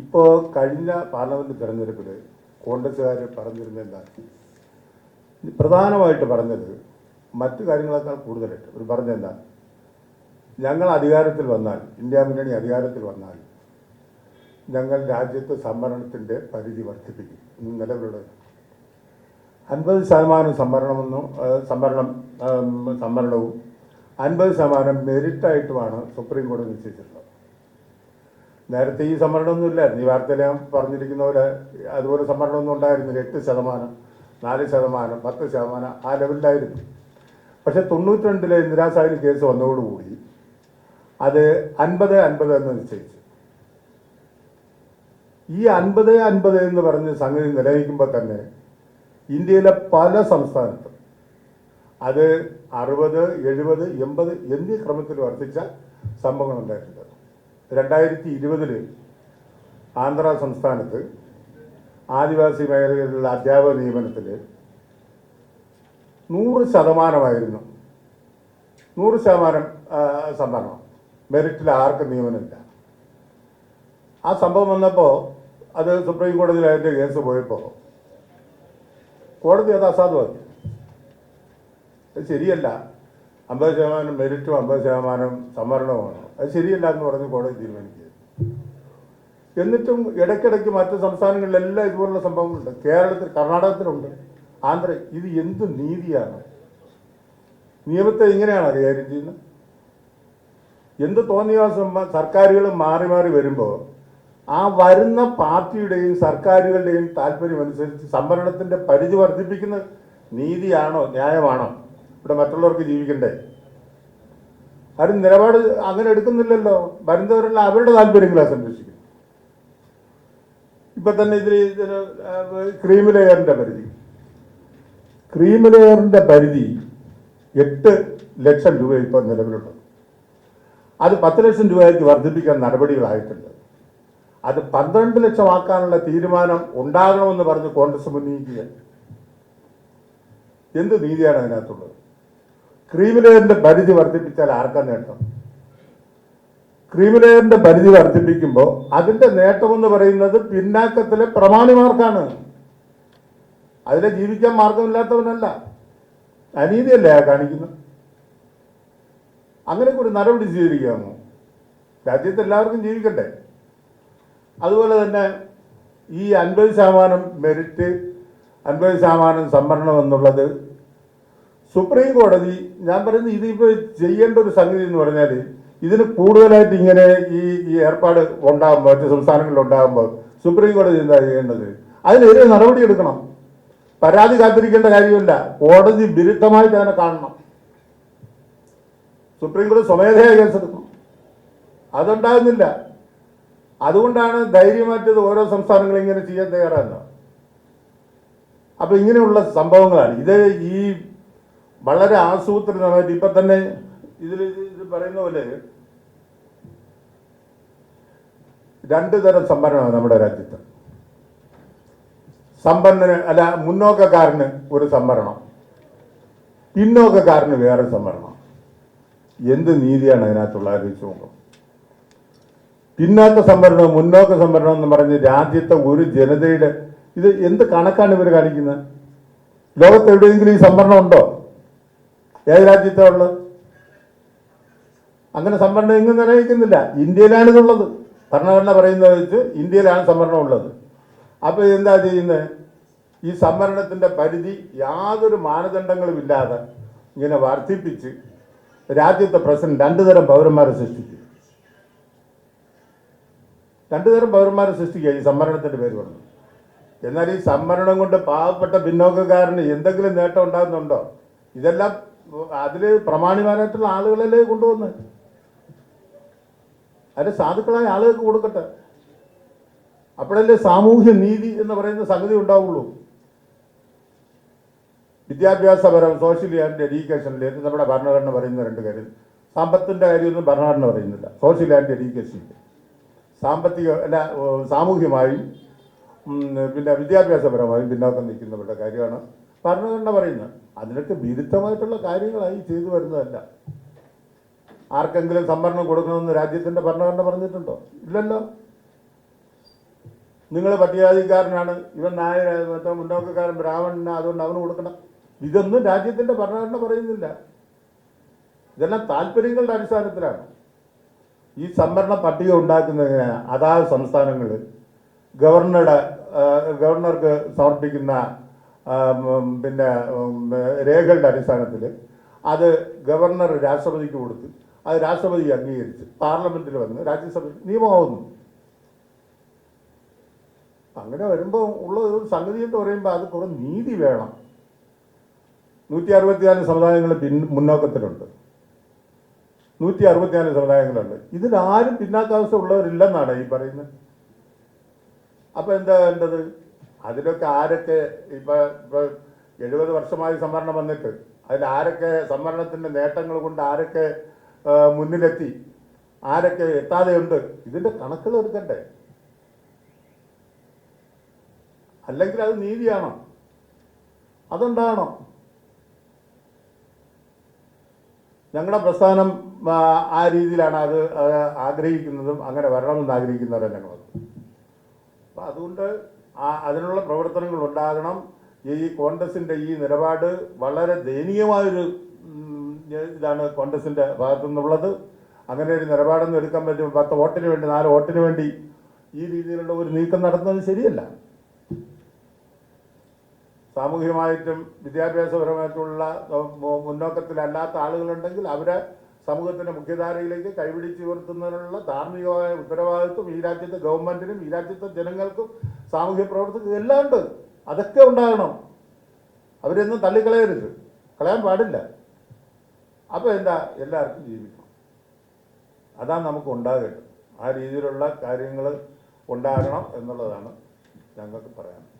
ഇപ്പോൾ കഴിഞ്ഞ പാർലമെന്റ് തെരഞ്ഞെടുപ്പിൽ കോൺഗ്രസ്സുകാർ പറഞ്ഞിരുന്ന എന്താണ് പ്രധാനമായിട്ട് പറഞ്ഞത് മറ്റു കാര്യങ്ങളെക്കാൾ കൂടുതലായിട്ട് ഒരു പറഞ്ഞെന്താ ഞങ്ങൾ അധികാരത്തിൽ വന്നാൽ ഇന്ത്യ മുന്നണി അധികാരത്തിൽ വന്നാൽ ഞങ്ങൾ രാജ്യത്ത് സംവരണത്തിന്റെ പരിധി വർദ്ധിപ്പിക്കും. നിലവിലുള്ള അൻപത് ശതമാനം സംവരണമെന്നും സംവരണം സംവരണവും അൻപത് ശതമാനം മെറിറ്റായിട്ടുമാണ് സുപ്രീം കോടതി നിശ്ചയിച്ചിട്ടുള്ളത്. നേരത്തെ ഈ സംവരണമൊന്നും ഇല്ലായിരുന്നു. ഈ വാർത്തയിൽ ഞാൻ പറഞ്ഞിരിക്കുന്ന പോലെ അതുപോലെ സംവരണമൊന്നും ഉണ്ടായിരുന്നില്ല. എട്ട് ശതമാനം നാല് ശതമാനം പത്ത് ശതമാനം ആ ലെവലിലായിരുന്നു. പക്ഷെ തൊണ്ണൂറ്റി രണ്ടിലെ ഇന്ദിരാസാഹിനി കേസ് വന്നതോടുകൂടി അത് അൻപത് അൻപത് എന്ന് നിശ്ചയിച്ചു. ഈ അൻപത് അൻപത് എന്ന് പറഞ്ഞ് സംഗതി നിലനിൽക്കുമ്പോൾ തന്നെ ഇന്ത്യയിലെ പല സംസ്ഥാനത്തും അത് അറുപത് എഴുപത് എൺപത് എന്നീ ക്രമത്തിൽ വർദ്ധിച്ച സംഭവങ്ങൾ ഉണ്ടായിട്ടുണ്ട് രണ്ടായിരത്തി ഇരുപതിൽ ആന്ധ്ര സംസ്ഥാനത്ത് ആദിവാസി മേഖലകളിലുള്ള അധ്യാപക നിയമനത്തിൽ നൂറ് ശതമാനമായിരുന്നു. നൂറ് ശതമാനം സംവരണം മെറിറ്റിൽ ആർക്കും നിയമനമില്ല. ആ സംഭവം വന്നപ്പോൾ അത് സുപ്രീം കോടതിയിൽ അതിന്റെ കേസ് പോയപ്പോൾ കോടതി അത് അസാധുവാക്കി. ശരിയല്ല. അമ്പത് ശതമാനം മെറിറ്റും അമ്പത് ശതമാനം സംവരണവുമാണ് അത് ശരിയല്ല എന്ന് പറഞ്ഞ് കോടതി തീരുമാനിക്കുക എന്നിട്ടും ഇടയ്ക്കിടയ്ക്ക് മറ്റ് സംസ്ഥാനങ്ങളിലെല്ലാം ഇതുപോലുള്ള സംഭവങ്ങളുണ്ട്. കേരളത്തിൽ കർണാടകത്തിലുണ്ട്. ആന്ധ്ര ഇത് എന്ത് നീതിയാണ്? നിയമത്തെ ഇങ്ങനെയാണ് കൈകാര്യം ചെയ്യുന്നത്? എന്ത് തോന്നിയ സർക്കാരുകൾ മാറി മാറി വരുമ്പോൾ ആ വരുന്ന പാർട്ടിയുടെയും സർക്കാരുകളുടെയും താല്പര്യം അനുസരിച്ച് പരിധി വർദ്ധിപ്പിക്കുന്ന നീതിയാണോ ന്യായമാണോ? ഇവിടെ മറ്റുള്ളവർക്ക് ജീവിക്കണ്ടേ? ആരും നിലപാട് അങ്ങനെ എടുക്കുന്നില്ലല്ലോ. വരുന്നവരെല്ലാം അവരുടെ താല്പര്യങ്ങളെ സംരക്ഷിക്കും. ഇപ്പൊ തന്നെ ഇതിൽ ക്രീം ലെയറിന്റെ പരിധി. ക്രീം ലെയറിന്റെ പരിധി എട്ട് ലക്ഷം രൂപ ഇപ്പോൾ നിലവിലുണ്ട്. അത് പത്ത് ലക്ഷം രൂപയ്ക്ക് വർദ്ധിപ്പിക്കാൻ നടപടികളായിട്ടുണ്ട്. അത് പന്ത്രണ്ട് ലക്ഷമാക്കാനുള്ള തീരുമാനം ഉണ്ടാകണമെന്ന് പറഞ്ഞ് കോൺഗ്രസ് ഉന്നയിക്കുക എന്ത് നീതിയാണ് അതിനകത്തുള്ളത്? ക്രീം ലെയറിന്റെ പരിധി വർദ്ധിപ്പിച്ചാൽ ആർക്കാ നേട്ടം? ക്രീമിലെയറിന്റെ പരിധി വർദ്ധിപ്പിക്കുമ്പോൾ അതിന്റെ നേട്ടമെന്ന് പറയുന്നത് പിന്നാക്കത്തിലെ പ്രമാണിമാർക്കാണ്. അതിലെ ജീവിക്കാൻ മാർഗമില്ലാത്തവനല്ല അനീതിയല്ലേ കാണിക്കുന്നത്? അങ്ങനെ ഒരു നടപടി സ്വീകരിക്കാമോ? രാജ്യത്ത് എല്ലാവർക്കും ജീവിക്കട്ടെ. അതുപോലെ തന്നെ ഈ അൻപത് ശതമാനം മെറിറ്റ് അൻപത് ശതമാനം സംവരണം എന്നുള്ളത് സുപ്രീം കോടതി ഞാൻ പറയുന്നത് ഇതിപ്പോ ചെയ്യേണ്ട ഒരു സംഗതി എന്ന് പറഞ്ഞാൽ ഇതിന് കൂടുതലായിട്ട് ഇങ്ങനെ ഈ ഈ ഏർപ്പാട് ഉണ്ടാകുമ്പോൾ മറ്റ് സംസ്ഥാനങ്ങളിൽ ഉണ്ടാകുമ്പോൾ സുപ്രീം കോടതി എന്താ ചെയ്യേണ്ടത്? അതിനെതിരെ നടപടി എടുക്കണം. പരാതി കാത്തിരിക്കേണ്ട കാര്യമില്ല കോടതി വിരുദ്ധമായിട്ട് അതിനെ കാണണം. സുപ്രീം കോടതി സ്വമേധയാ കേസെടുക്കണം അതുണ്ടാകുന്നില്ല. അതുകൊണ്ടാണ് ധൈര്യമായിട്ട് ഓരോ സംസ്ഥാനങ്ങളും ഇങ്ങനെ ചെയ്യാൻ തയ്യാറാകുന്നത്. അപ്പൊ ഇങ്ങനെയുള്ള സംഭവങ്ങളാണ്. ഇത് ഈ വളരെ ആസൂത്രിതമായിട്ട് ഇപ്പൊ തന്നെ ഇതിൽ ഇത് പറയുന്ന പോലെ രണ്ട് തരം സംഭരണമാണ് നമ്മുടെ രാജ്യത്ത്. സമ്പന്നന് അല്ല മുന്നോക്കക്കാരന് ഒരു സംവരണം പിന്നോക്കക്കാരന് വേറെ സംവരണം എന്ത് നീതിയാണ് അതിനകത്തുള്ള? ആലോചിച്ച് നോക്കും. പിന്നാക്ക സംവരണം മുന്നോക്ക സംവരണം എന്ന് പറഞ്ഞ് രാജ്യത്തെ ഒരു ജനതയുടെ ഇത് എന്ത് കണക്കാണ് ഇവർ കാണിക്കുന്നത്? ലോകത്ത് എവിടെയെങ്കിലും ഈ സംവരണം ഉണ്ടോ ഏത് രാജ്യത്താ ഉള്ളത്? അങ്ങനെ സംവരണം എങ്ങും നിർണയിക്കുന്നില്ല ഇന്ത്യയിലാണ് ഇതുള്ളത്. ഭരണഘടന പറയുന്നത് വെച്ച് ഇന്ത്യയിലാണ് സംവരണം ഉള്ളത്. അപ്പോൾ എന്താ ചെയ്യുന്നത് ഈ സംവരണത്തിന്റെ പരിധി യാതൊരു മാനദണ്ഡങ്ങളും ഇല്ലാതെ ഇങ്ങനെ വർദ്ധിപ്പിച്ച് രാജ്യത്തെ പ്രസിഡന്റ് രണ്ടു തരം പൗരന്മാരെ സൃഷ്ടിച്ചു രണ്ടു തരം പൗരന്മാരെ സൃഷ്ടിക്കുക ഈ സംവരണത്തിന്റെ പേര് പറഞ്ഞു എന്നാൽ ഈ സംവരണം കൊണ്ട് പാവപ്പെട്ട പിന്നോക്കക്കാരന് എന്തെങ്കിലും നേട്ടം ഉണ്ടാകുന്നുണ്ടോ? ഇതെല്ലാം അതിൽ പ്രമാണിമാരായിട്ടുള്ള ആളുകളല്ലേ കൊണ്ടുവന്ന്? അതിന്റെ സാധുക്കളായ ആളുകൾക്ക് കൊടുക്കട്ടെ. അപ്പോഴല്ലേ സാമൂഹ്യ നീതി എന്ന് പറയുന്ന സംഗതി ഉണ്ടാവുള്ളൂ. വിദ്യാഭ്യാസപരം സോഷ്യൽ ആൻഡ് എഡ്യൂക്കേഷനിൽ നമ്മുടെ ഭരണഘടന പറയുന്ന രണ്ട് കാര്യം. സമ്പത്തിന്റെ കാര്യമൊന്നും ഭരണഘടന പറയുന്നില്ല. സോഷ്യൽ ആൻഡ് എഡ്യൂക്കേഷനിൽ സാമ്പത്തിക അല്ല സാമൂഹ്യമായും പിന്നെ വിദ്യാഭ്യാസപരമായും പിന്നോക്കം നിൽക്കുന്നവരുടെ കാര്യമാണ് ഭരണഘടന പറയുന്നത്. അതിനൊക്കെ വിരുദ്ധമായിട്ടുള്ള കാര്യങ്ങളായി ചെയ്തു വരുന്നതല്ല. ആർക്കെങ്കിലും സംവരണം കൊടുക്കണമെന്ന് രാജ്യത്തിന്റെ ഭരണഘടന പറഞ്ഞിട്ടുണ്ടോ? ഇല്ലല്ലോ. നിങ്ങൾ പട്ടികാധികാരനാണ് ഇവൻ നായർ മറ്റേ മുന്നോക്കക്കാരൻ ബ്രാഹ്മണന് അതുകൊണ്ട് അവന് കൊടുക്കണം. ഇതൊന്നും രാജ്യത്തിന്റെ ഭരണഘടന പറയുന്നില്ല. ഇതെല്ലാം താല്പര്യങ്ങളുടെ അടിസ്ഥാനത്തിലാണ്. ഈ സംവരണ പട്ടിക ഉണ്ടാക്കുന്നതിന് അതാത് സംസ്ഥാനങ്ങളിൽ ഗവർണറുടെ ഗവർണർക്ക് സമർപ്പിക്കുന്ന പിന്നെ രേഖകളുടെ അടിസ്ഥാനത്തിൽ അത് ഗവർണർ രാഷ്ട്രപതിക്ക് കൊടുത്ത് അത് രാഷ്ട്രപതി അംഗീകരിച്ച് പാർലമെന്റിൽ വന്ന് രാജ്യസഭ നിയമമാവുന്നു. അങ്ങനെ വരുമ്പോൾ ഉള്ള ഒരു സംഗതി എന്ന് പറയുമ്പോൾ അത് കുറേ നീതി വേണം. നൂറ്റി അറുപത്തിനാല് സമുദായങ്ങൾ പിൻ മുന്നോക്കത്തിലുണ്ട്. നൂറ്റി അറുപത്തിനാല് സമുദായങ്ങളുണ്ട്. ഇതിലാരും പിന്നാക്കാവസ്ഥ ഉള്ളവരില്ലെന്നാണ് ഈ പറയുന്നത്. അപ്പൊ എന്താ വേണ്ടത്? അതിലൊക്കെ ആരൊക്കെ ഇപ്പൊ ഇപ്പൊ എഴുപത് വർഷമായി സംവരണം വന്നിട്ട് അതിൽ ആരൊക്കെ സംവരണത്തിന്റെ നേട്ടങ്ങൾ കൊണ്ട് ആരൊക്കെ മുന്നിലെത്തി ആരൊക്കെ എത്താതെയുണ്ട് ഇതിന്റെ കണക്കുകൾ എടുക്കണ്ടേ? അല്ലെങ്കിൽ അത് നീതിയാണോ? അതുണ്ടാകണം ഞങ്ങളുടെ പ്രസ്ഥാനം ആ, രീതിയിലാണ് അത് അത് ആഗ്രഹിക്കുന്നതും അങ്ങനെ വരണമെന്ന് ആഗ്രഹിക്കുന്നവരെ ഞങ്ങൾ അപ്പം അതുകൊണ്ട് ആ അതിനുള്ള പ്രവർത്തനങ്ങൾ ഉണ്ടാകണം ഈ കോൺഗ്രസിന്റെ ഈ നിലപാട് വളരെ ദയനീയമായൊരു ഇതാണ് കോൺഗ്രസിന്റെ ഭാഗത്തു നിന്നുള്ളത് അങ്ങനെ ഒരു നിലപാടൊന്നും എടുക്കാൻ പറ്റും. പത്ത് വോട്ടിന് വേണ്ടി നാല് വോട്ടിന് വേണ്ടി ഈ രീതിയിലുള്ള ഒരു നീക്കം നടത്തുന്നത് ശരിയല്ല. സാമൂഹികമായിട്ടും വിദ്യാഭ്യാസപരമായിട്ടുള്ള മുന്നോക്കത്തിലല്ലാത്ത ആളുകളുണ്ടെങ്കിൽ അവരെ സമൂഹത്തിന്റെ മുഖ്യധാരയിലേക്ക് കൈപിടിച്ച് ഉയർത്തുന്നതിനുള്ള ധാർമ്മികമായ ഉത്തരവാദിത്വം ഈ രാജ്യത്തെ ഗവൺമെന്റിനും ഈ രാജ്യത്തെ ജനങ്ങൾക്കും സാമൂഹ്യ പ്രവർത്തകർ എല്ലാം ഉണ്ട് അതൊക്കെ ഉണ്ടാകണം. അവരൊന്നും തള്ളിക്കളയരുത്. കളയാൻ പാടില്ല. അപ്പോൾ എന്താ? എല്ലാവർക്കും ജീവിക്കണം. അതാണ് നമുക്ക് ഉണ്ടാകട്ടെ ആ രീതിയിലുള്ള കാര്യങ്ങൾ ഉണ്ടാകണം എന്നുള്ളതാണ് ഞങ്ങൾക്ക് പറയാൻ